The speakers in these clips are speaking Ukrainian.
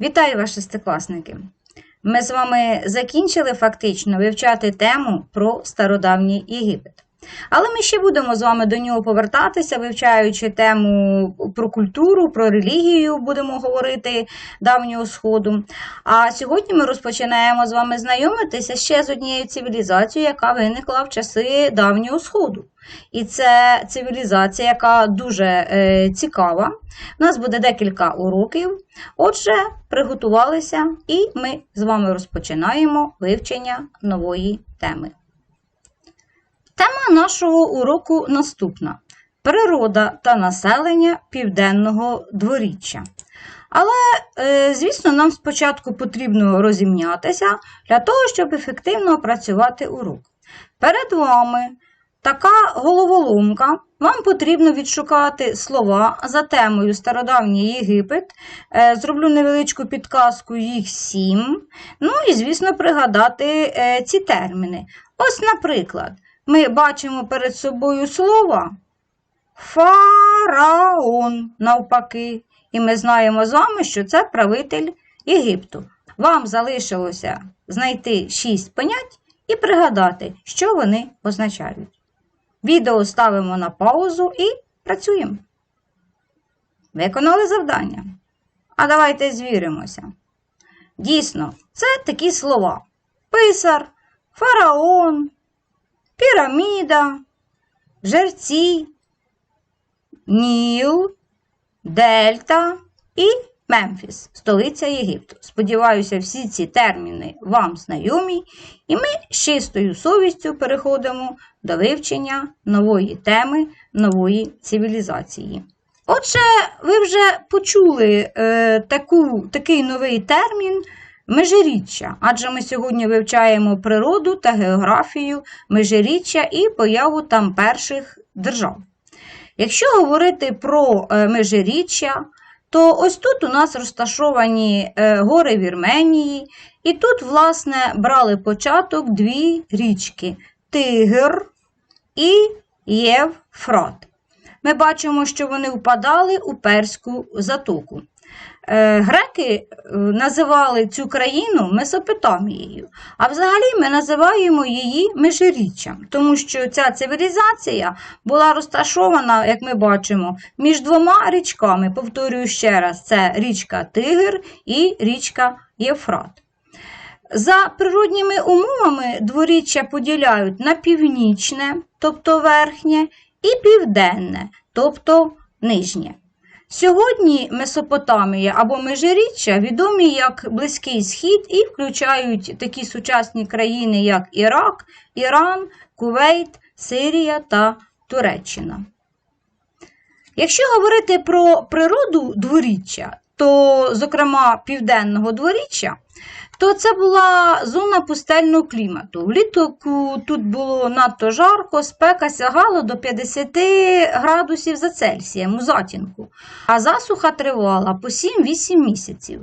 Вітаю вас, шестикласники! Ми з вами закінчили фактично вивчати тему про стародавній Єгипет. Але ми ще будемо з вами до нього повертатися, вивчаючи тему про культуру, про релігію, будемо говорити давнього сходу. А сьогодні ми розпочинаємо з вами знайомитися ще з однією цивілізацією, яка виникла в часи давнього сходу. І це цивілізація, яка дуже е, цікава. У нас буде декілька уроків. Отже, приготувалися, і ми з вами розпочинаємо вивчення нової теми. Тема нашого уроку наступна: природа та населення південного дворіччя. Але, е, звісно, нам спочатку потрібно розімнятися для того, щоб ефективно опрацювати урок. Перед вами така головоломка. Вам потрібно відшукати слова за темою Стародавній Єгипет. Е, Зроблю невеличку підказку, їх сім. Ну і, звісно, пригадати е, ці терміни. Ось, наприклад, ми бачимо перед собою слово фараон, навпаки. І ми знаємо з вами, що це правитель Єгипту. Вам залишилося знайти шість понять і пригадати, що вони означають. Відео ставимо на паузу і працюємо. Виконали завдання. А давайте звіримося. Дійсно, це такі слова: писар, фараон, піраміда, жерці, Ніл, Дельта і Мемфіс, столиця Єгипту. Сподіваюся, всі ці терміни вам знайомі, і ми з чистою совістю переходимо до вивчення нової теми, нової цивілізації. Отже, ви вже почули е, таку, такий новий термін межиріччя, адже ми сьогодні вивчаємо природу та географію межиріччя і появу там перших держав. Якщо говорити про е, межиріччя, то ось тут у нас розташовані е, гори Вірменії, і тут, власне, брали початок дві річки Тигр і Євфрат. Ми бачимо, що вони впадали у Перську затоку. Е, Греки е, називали цю країну Месопотамією, а взагалі ми називаємо її Межиріччям, тому що ця цивілізація була розташована, як ми бачимо, між двома річками. Повторюю ще раз: це річка Тигр і річка Єфрат. За природніми умовами дворіччя поділяють на північне, тобто верхнє, і південне, тобто нижнє. Сьогодні Месопотамія або Межиріччя відомі як Близький Схід і включають такі сучасні країни, як Ірак, Іран, Кувейт, Сирія та Туреччина. Якщо говорити про природу дворіччя, то, зокрема, південного дворіччя, то це була зона пустельного клімату. Влітку тут було надто жарко, спека сягала до 50 градусів за Цельсієм у затінку, а засуха тривала по 7-8 місяців.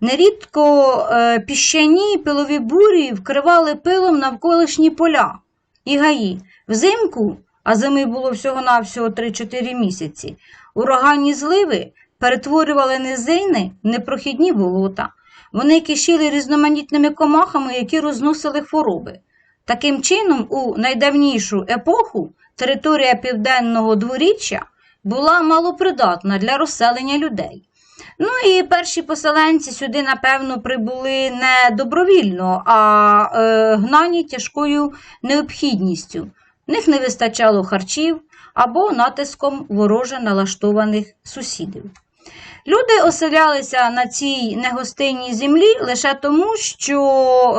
Нерідко е, піщані пилові бурі вкривали пилом навколишні поля і гаї. Взимку, а зими було всього-навсього 3-4 місяці, ураганні зливи перетворювали низини в непрохідні болота. Вони кишіли різноманітними комахами, які розносили хвороби. Таким чином, у найдавнішу епоху територія південного дворіччя була малопридатна для розселення людей. Ну і перші поселенці сюди, напевно, прибули не добровільно, а е, гнані тяжкою необхідністю. В них не вистачало харчів або натиском вороже налаштованих сусідів. Люди оселялися на цій негостинній землі лише тому, що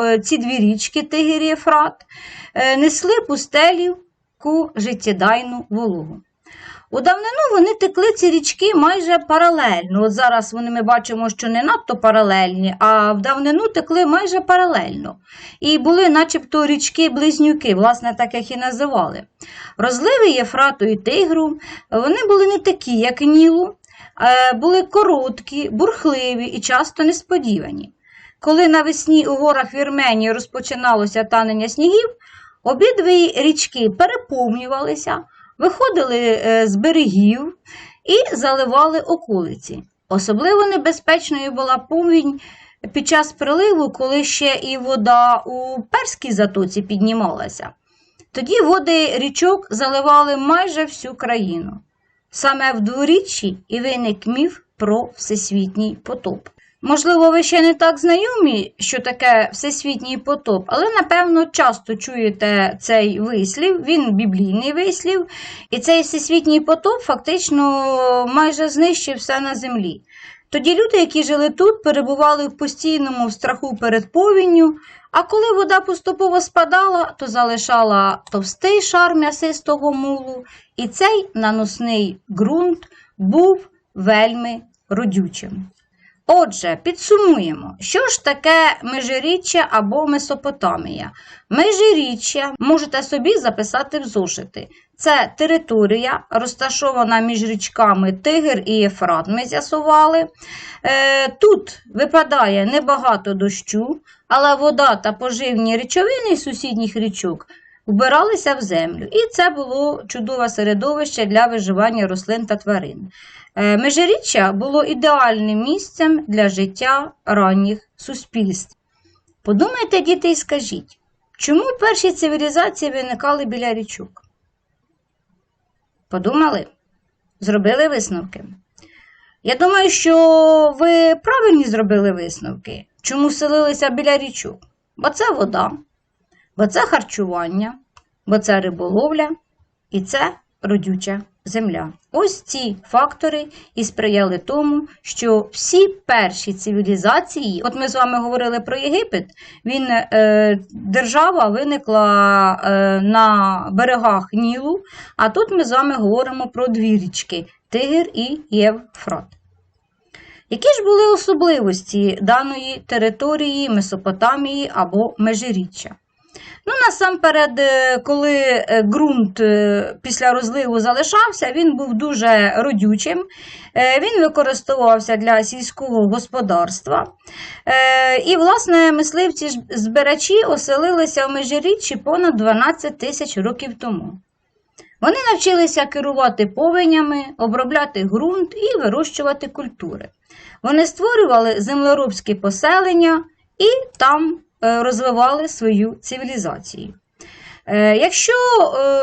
е, ці дві річки Тигір і Єфрат е, несли пустелівку життєдайну вологу. У давнину вони текли ці річки майже паралельно. От зараз вони ми бачимо, що не надто паралельні, а в давнину текли майже паралельно. І були начебто річки-близнюки, власне, так як і називали. Розливи Єфрату і Тигру вони були не такі, як Нілу, були короткі, бурхливі і часто несподівані. Коли навесні у горах Вірменії розпочиналося танення снігів, обидві річки переповнювалися, виходили е, з берегів і заливали околиці. Особливо небезпечною була повінь під час приливу, коли ще і вода у Перській затоці піднімалася. Тоді води річок заливали майже всю країну. Саме в дворіччі і виник міф про всесвітній потоп. Можливо, ви ще не так знайомі, що таке всесвітній потоп, але напевно часто чуєте цей вислів, він біблійний вислів, і цей всесвітній потоп фактично майже знищив все на землі. Тоді люди, які жили тут, перебували в постійному страху перед повінню, а коли вода поступово спадала, то залишала товстий шар м'ясистого мулу, і цей наносний ґрунт був вельми родючим. Отже, підсумуємо, що ж таке межиріччя або Месопотамія. Межиріччя можете собі записати в зошити. Це територія, розташована між річками Тигр і Єфрат, ми з'ясували. Е, Тут випадає небагато дощу, але вода та поживні речовини сусідніх річок вбиралися в землю. І це було чудове середовище для виживання рослин та тварин. Е, Межиріччя було ідеальним місцем для життя ранніх суспільств. Подумайте, діти, і скажіть, чому перші цивілізації виникали біля річок? Подумали? Зробили висновки? Я думаю, що ви правильні зробили висновки. Чому селилися біля річок? Бо це вода, бо це харчування, бо це риболовля і це родюча земля. Ось ці фактори і сприяли тому, що всі перші цивілізації, от ми з вами говорили про Єгипет, він, е, держава виникла е, на берегах Нілу, а тут ми з вами говоримо про дві річки Тигр і Євфрат. Які ж були особливості даної території Месопотамії або Межиріччя? Ну, насамперед, е, коли е, ґрунт е, після розливу залишався, він був дуже родючим, він використовувався для сільського господарства. І, власне, мисливці збирачі оселилися в Межиріччі понад 12 тисяч років тому. Вони навчилися керувати повенями, обробляти ґрунт і вирощувати культури. Вони створювали землеробські поселення і там розвивали свою цивілізацію. Якщо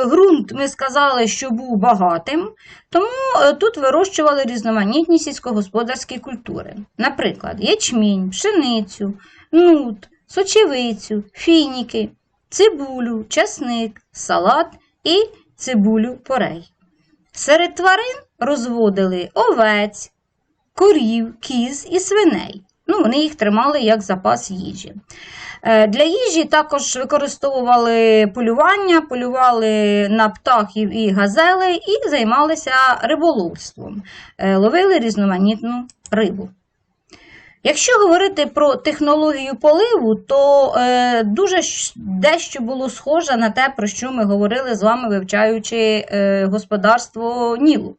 ґрунт ми сказали, що був багатим, тому тут вирощували різноманітні сільськогосподарські культури. Наприклад, ячмінь, пшеницю, нут, сочевицю, фініки, цибулю, часник, салат і цибулю порей. Серед тварин розводили овець, корів, кіз і свиней. Ну, Вони їх тримали як запас їжі. Для їжі також використовували полювання, полювали на птахів і газели і займалися риболовством, ловили різноманітну рибу. Якщо говорити про технологію поливу, то е, дуже дещо було схоже на те, про що ми говорили з вами, вивчаючи е, господарство Нілу.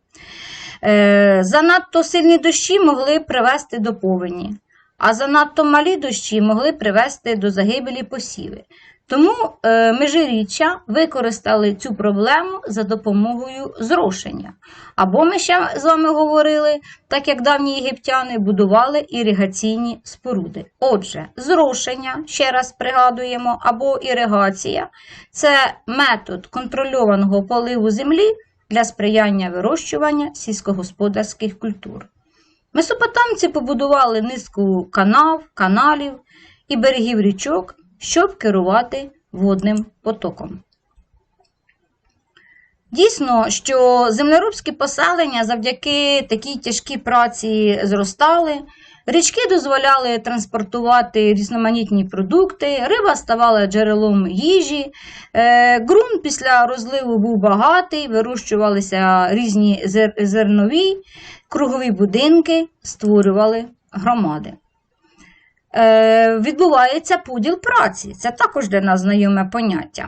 Е, занадто сильні дощі могли привести до повені, а занадто малі дощі могли привести до загибелі посіви. Тому е, межиріччя використали цю проблему за допомогою зрошення. Або ми ще з вами говорили, так як давні єгиптяни будували іригаційні споруди. Отже, зрошення, ще раз пригадуємо, або іригація це метод контрольованого поливу землі для сприяння вирощування сільськогосподарських культур. Месопотамці побудували низку канав, каналів і берегів річок щоб керувати водним потоком. Дійсно, що землеробські поселення завдяки такій тяжкій праці зростали, річки дозволяли транспортувати різноманітні продукти, риба ставала джерелом їжі, е, ґрунт після розливу був багатий, вирощувалися різні зернові, кругові будинки, створювали громади. Е, відбувається поділ праці. Це також для нас знайоме поняття.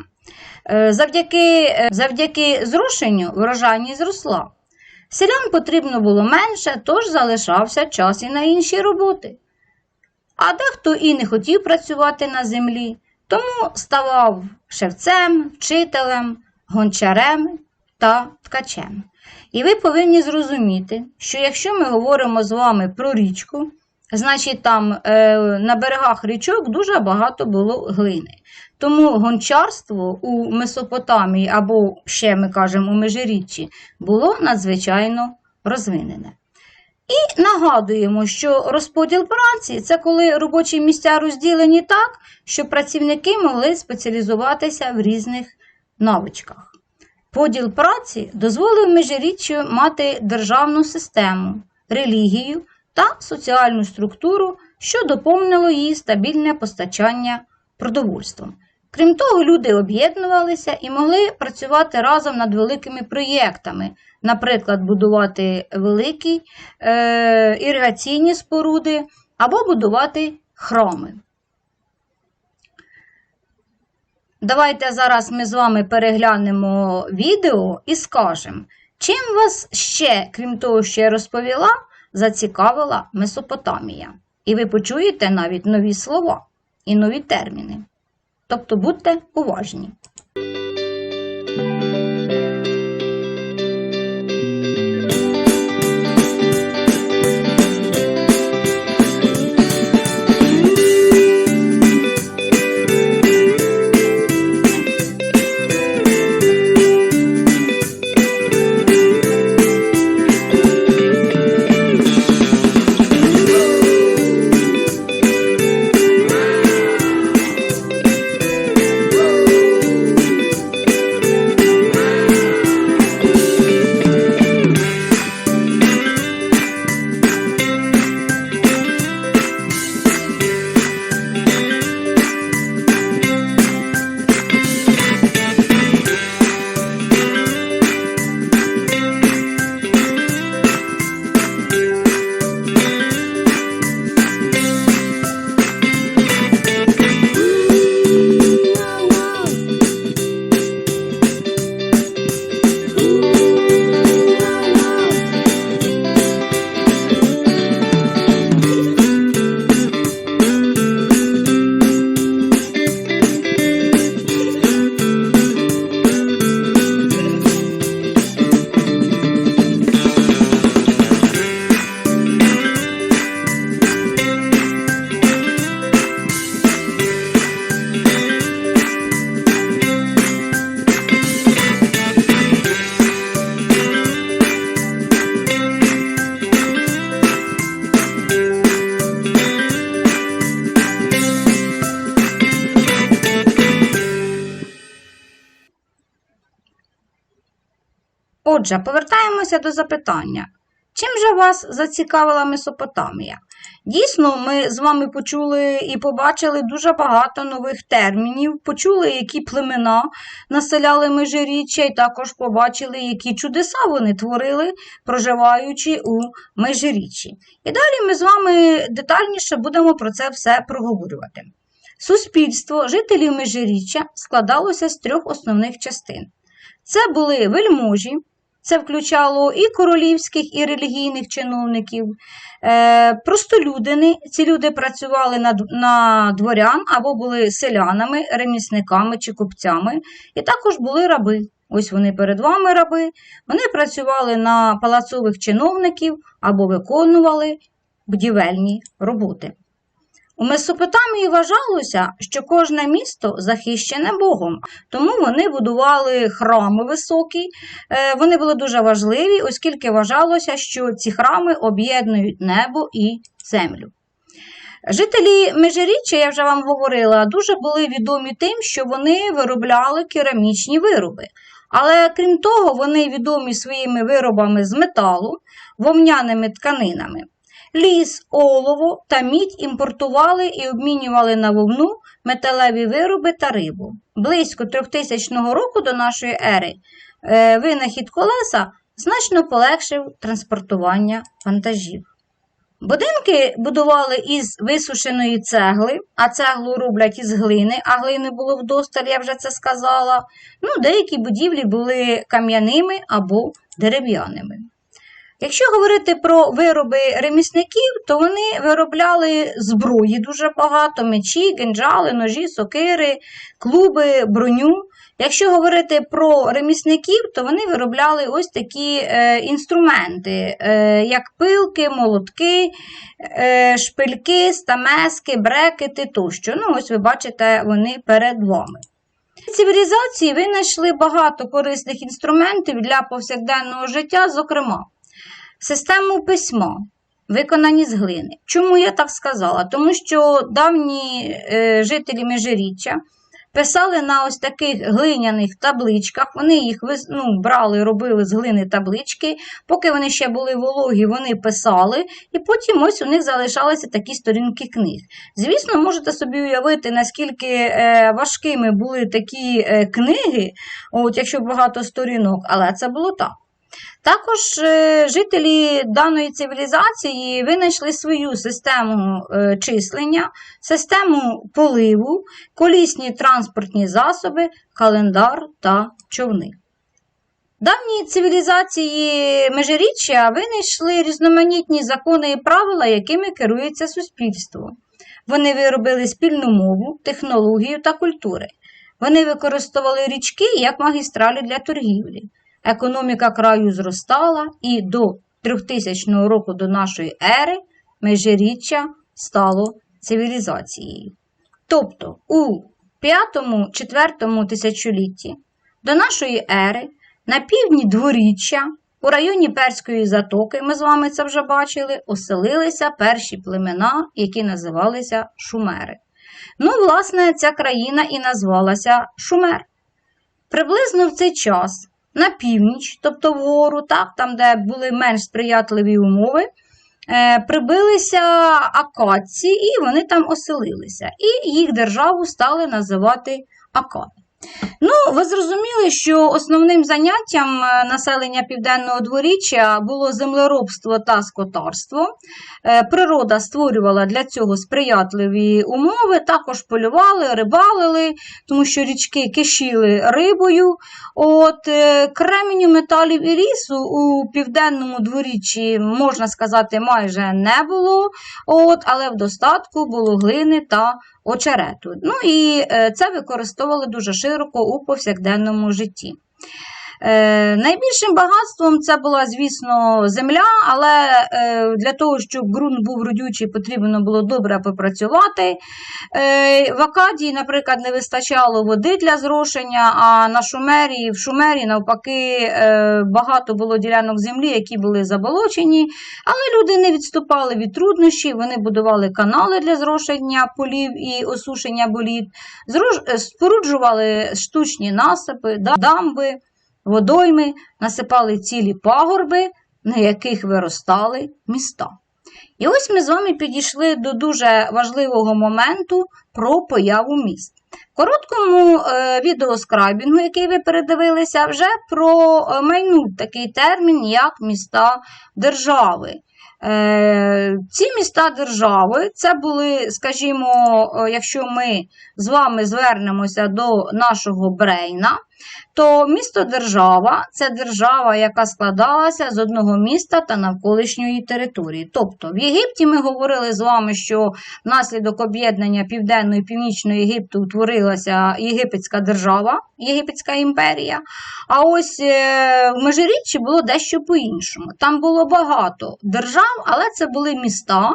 Е, завдяки завдяки зрушенню врожайність зросла. Селян потрібно було менше, тож залишався час і на інші роботи. А дехто і не хотів працювати на землі, тому ставав шевцем, вчителем, гончарем та ткачем. І ви повинні зрозуміти, що якщо ми говоримо з вами про річку, значить там е, на берегах річок дуже багато було глини. Тому гончарство у Месопотамії, або ще ми кажемо у Межиріччі, було надзвичайно розвинене. І нагадуємо, що розподіл праці це коли робочі місця розділені так, щоб працівники могли спеціалізуватися в різних навичках. Поділ праці дозволив Межиріччю мати державну систему, релігію та соціальну структуру, що доповнило її стабільне постачання продовольством. Крім того, люди об'єднувалися і могли працювати разом над великими проєктами, наприклад, будувати великі е, іригаційні споруди або будувати храми. Давайте зараз ми з вами переглянемо відео і скажемо, чим вас ще, крім того, що я розповіла, зацікавила Месопотамія. І ви почуєте навіть нові слова і нові терміни. Тобто будьте уважні. Отже, повертаємося до запитання. Чим же вас зацікавила Месопотамія? Дійсно, ми з вами почули і побачили дуже багато нових термінів, почули, які племена населяли межиріччя, і також побачили, які чудеса вони творили, проживаючи у межиріччі. І далі ми з вами детальніше будемо про це все проговорювати. Суспільство жителів межиріччя складалося з трьох основних частин. Це були вельможі, це включало і королівських, і релігійних чиновників, е, простолюдини. Ці люди працювали на, на дворян або були селянами, ремісниками чи купцями, і також були раби. Ось вони перед вами раби. Вони працювали на палацових чиновників або виконували будівельні роботи. У Месопотамії вважалося, що кожне місто захищене Богом, тому вони будували храми високі, е, вони були дуже важливі, оскільки вважалося, що ці храми об'єднують небо і землю. Жителі Межиріччя, я вже вам говорила, дуже були відомі тим, що вони виробляли керамічні вироби. Але крім того, вони відомі своїми виробами з металу, вовняними тканинами. Ліс, олово та мідь імпортували і обмінювали на вовну металеві вироби та рибу. Близько 3000 року до нашої ери е, винахід колеса значно полегшив транспортування вантажів. Будинки будували із висушеної цегли, а цеглу роблять із глини, а глини було вдосталь, я вже це сказала. Ну, Деякі будівлі були кам'яними або дерев'яними. Якщо говорити про вироби ремісників, то вони виробляли зброї дуже багато: мечі, генджали, ножі, сокири, клуби, броню. Якщо говорити про ремісників, то вони виробляли ось такі е, інструменти, е, як пилки, молотки, е, шпильки, стамески, брекети тощо. Ну, ось ви бачите, вони перед вами. Цивілізації винайшли багато корисних інструментів для повсякденного життя, зокрема, систему письма, виконані з глини. Чому я так сказала? Тому що давні е, жителі Межиріччя писали на ось таких глиняних табличках. Вони їх ну, брали, робили з глини таблички. Поки вони ще були вологі, вони писали, і потім ось у них залишалися такі сторінки книг. Звісно, можете собі уявити, наскільки е, важкими були такі е, книги, от, якщо багато сторінок, але це було так. Також е, жителі даної цивілізації винайшли свою систему е, числення, систему поливу, колісні транспортні засоби, календар та човни. Давні цивілізації межиріччя винайшли різноманітні закони і правила, якими керується суспільство. Вони виробили спільну мову, технологію та культури. Вони використовували річки як магістралі для торгівлі. Економіка краю зростала і до 3000 року до нашої ери межиріччя стало цивілізацією. Тобто у 5-4 тисячолітті до нашої ери на півдні дворіччя у районі Перської затоки, ми з вами це вже бачили, оселилися перші племена, які називалися Шумери. Ну, власне, ця країна і назвалася Шумер. Приблизно в цей час на північ, тобто вгору, так, там, де були менш сприятливі умови, е, прибилися акадці, і вони там оселилися. І їх державу стали називати Акади. Ну, ви зрозуміли, що основним заняттям е, населення Південного дворіччя було землеробство та скотарство. Е, Природа створювала для цього сприятливі умови, також полювали, рибалили, тому що річки кишіли рибою. От е, Кременю, металів і лісу у південному дворіччі, можна сказати, майже не було, от, але в достатку було глини та очерету. Ну і е, це використовували дуже широко у повсякденному житті. Е, найбільшим багатством це була, звісно, земля, але е, для того, щоб ґрунт був родючий, потрібно було добре попрацювати. Е, в Акадії, наприклад, не вистачало води для зрошення, а на Шумері, в Шумері, навпаки, багато було ділянок землі, які були заболочені, але люди не відступали від труднощів, вони будували канали для зрошення полів і осушення боліт, споруджували штучні насипи, дамби водойми, насипали цілі пагорби, на яких виростали міста. І ось ми з вами підійшли до дуже важливого моменту про появу міст. В короткому е, відеоскрайбінгу, який ви передивилися, вже про е, майнув такий термін, як міста держави. Е, ці міста держави це були, скажімо, якщо ми з вами звернемося до нашого Брейна, то місто держава це держава, яка складалася з одного міста та навколишньої території. Тобто в Єгипті ми говорили з вами, що внаслідок об'єднання Південної і Північної Єгипту утворилася Єгипетська держава, Єгипетська імперія. А ось е, в Межиріччі було дещо по-іншому. Там було багато держав, але це були міста,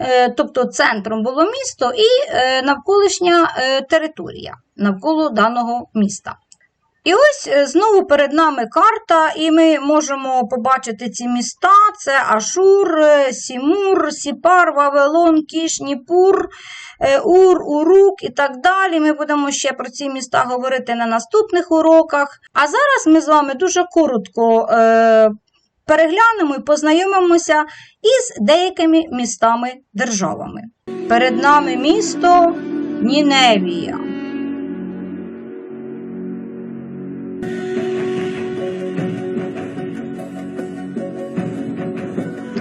е, тобто центром було місто і е, навколишня територія навколо даного міста. І ось е, знову перед нами карта, і ми можемо побачити ці міста: це Ашур, е, Сімур, Сіпар, Вавилон, Кіш, Ніпур, е, Ур, Урук і так далі. Ми будемо ще про ці міста говорити на наступних уроках. А зараз ми з вами дуже коротко переглянемо і познайомимося із деякими містами-державами. Перед нами місто Ніневія.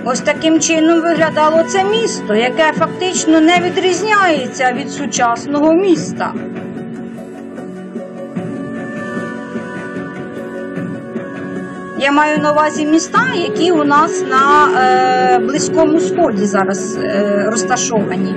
Ось таким чином виглядало це місто, яке фактично не відрізняється від сучасного міста. Я маю на увазі міста, які у нас на е, Близькому Сході зараз е, розташовані.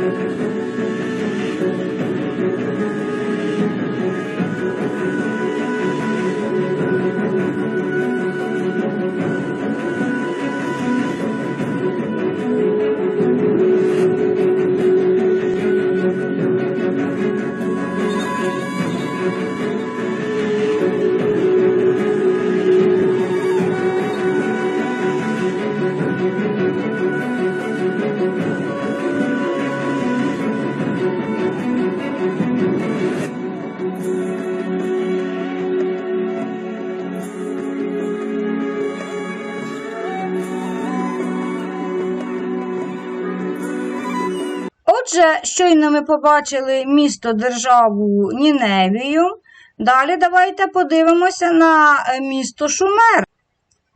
Щойно ми побачили місто державу Ніневію. Далі давайте подивимося на е, місто Шумер.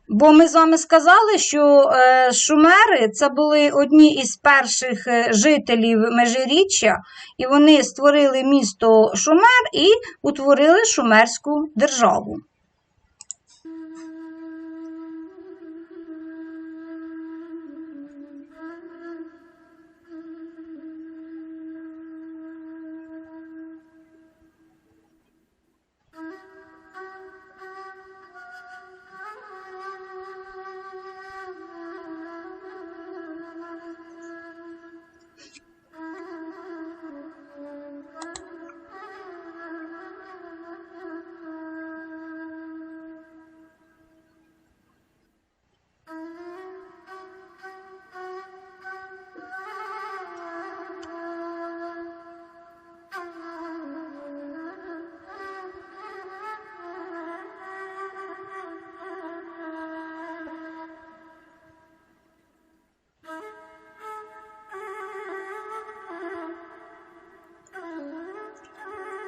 Бо ми з вами сказали, що е, Шумери це були одні із перших е, жителів Межиріччя, і вони створили місто Шумер і утворили Шумерську державу.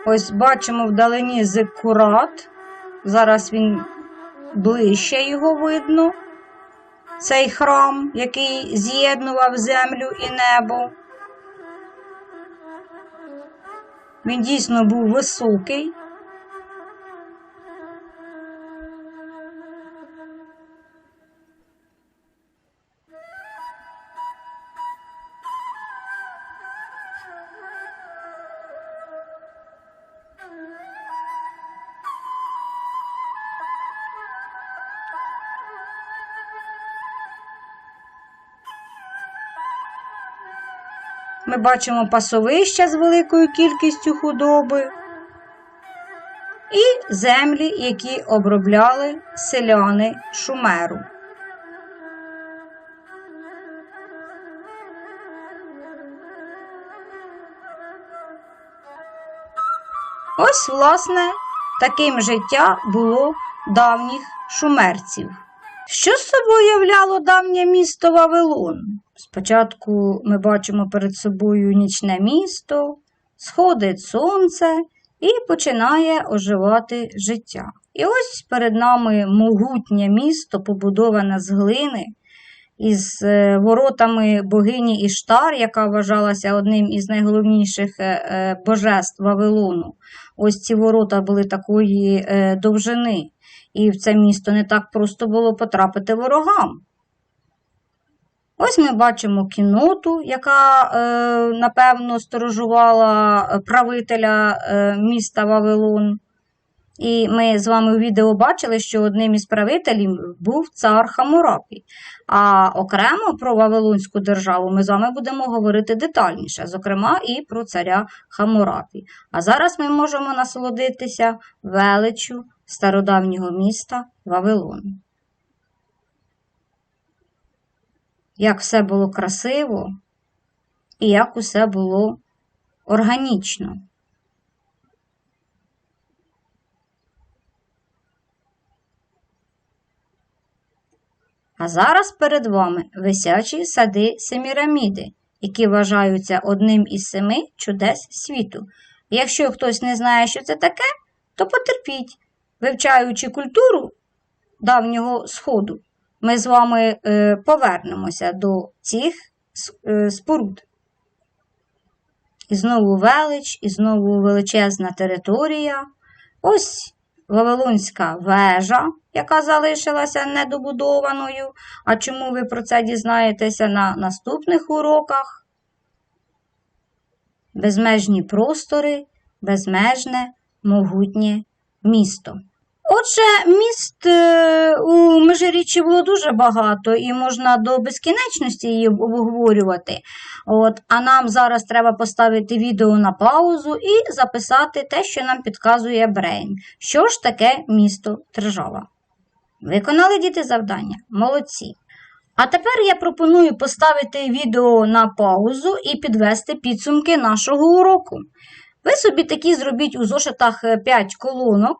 Ось бачимо вдалині зиккурат. Зараз він ближче його видно. Цей храм, який з'єднував землю і небо. Він дійсно був високий. Бачимо пасовища з великою кількістю худоби і землі, які обробляли селяни Шумеру. Ось, власне, таким життя було давніх шумерців. Що з собою являло давнє місто Вавилон? Спочатку ми бачимо перед собою нічне місто, сходить сонце і починає оживати життя. І ось перед нами могутнє місто, побудоване з глини, із е, воротами богині Іштар, яка вважалася одним із найголовніших е, е, божеств Вавилону. Ось ці ворота були такої довжини, і в це місто не так просто було потрапити ворогам. Ось ми бачимо кіноту, яка, е, напевно, сторожувала правителя е, міста Вавилон. І ми з вами у відео бачили, що одним із правителів був цар Хамурапі. А окремо про Вавилонську державу ми з вами будемо говорити детальніше, зокрема і про царя Хамурапі. А зараз ми можемо насолодитися величчю стародавнього міста Вавилон. Як все було красиво і як усе було органічно. А зараз перед вами висячі сади Семіраміди, які вважаються одним із семи чудес світу. Якщо хтось не знає, що це таке, то потерпіть, вивчаючи культуру давнього Сходу, ми з вами е, повернемося до цих е, споруд. І знову велич, і знову величезна територія. Ось Вавилонська вежа, яка залишилася недобудованою. А чому ви про це дізнаєтеся на наступних уроках? Безмежні простори, безмежне, могутнє місто. Отже, міст е, у Межиріччі було дуже багато і можна до безкінечності її обговорювати. От, А нам зараз треба поставити відео на паузу і записати те, що нам підказує Брейн. Що ж таке місто Держава? Виконали діти завдання? Молодці. А тепер я пропоную поставити відео на паузу і підвести підсумки нашого уроку. Ви собі такі зробіть у зошитах 5 колонок.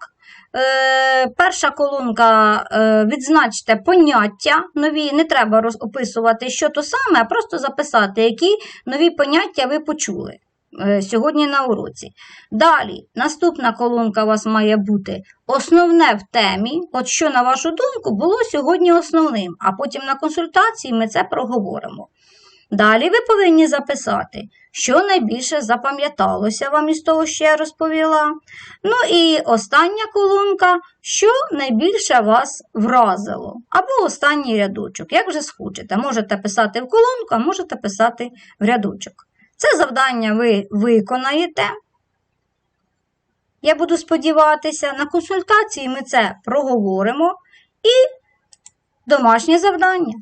Е, перша колонка е, відзначте поняття нові. Не треба описувати, що то саме, а просто записати, які нові поняття ви почули е, сьогодні на уроці. Далі, наступна колонка у вас має бути основне в темі. От що, на вашу думку, було сьогодні основним, а потім на консультації ми це проговоримо. Далі ви повинні записати, що найбільше запам'яталося вам із того, що я розповіла. Ну і остання колонка, що найбільше вас вразило. Або останній рядочок, як вже схочете. Можете писати в колонку, а можете писати в рядочок. Це завдання ви виконаєте. Я буду сподіватися, на консультації ми це проговоримо. І домашнє завдання.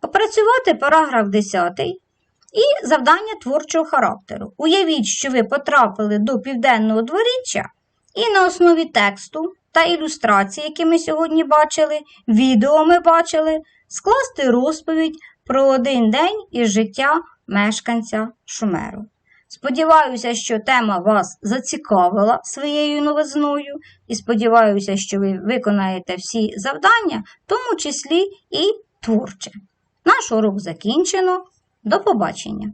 Попрацювати параграф 10 і завдання творчого характеру. Уявіть, що ви потрапили до південного дворіччя і на основі тексту та ілюстрацій, які ми сьогодні бачили, відео ми бачили, скласти розповідь про один день із життя мешканця Шумеру. Сподіваюся, що тема вас зацікавила своєю новизною, і сподіваюся, що ви виконаєте всі завдання, в тому числі і творче. Наш урок закінчено. До побачення!